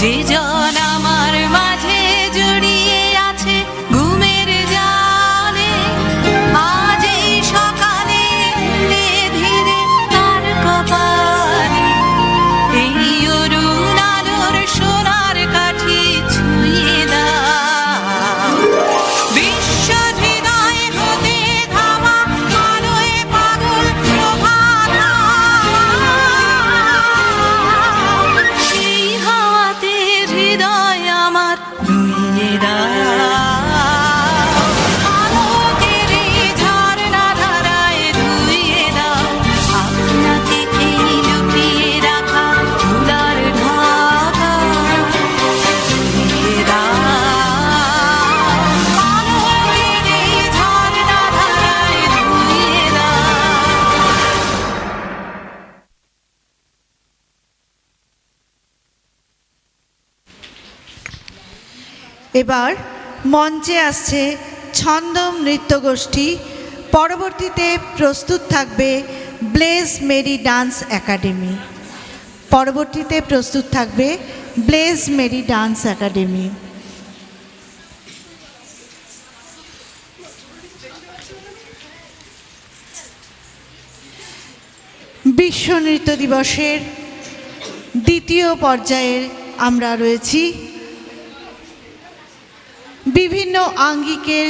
即将 এবার মঞ্চে আসছে ছন্দম নৃত্যগোষ্ঠী। পরবর্তীতে প্রস্তুত থাকবে ব্লেজ মেরি ডান্স একাডেমি পরবর্তীতে প্রস্তুত থাকবে ব্লেজ মেরি ডান্স একাডেমি বিশ্ব নৃত্য দিবসের দ্বিতীয় পর্যায়ে আমরা রয়েছি। বিভিন্ন আঙ্গিকের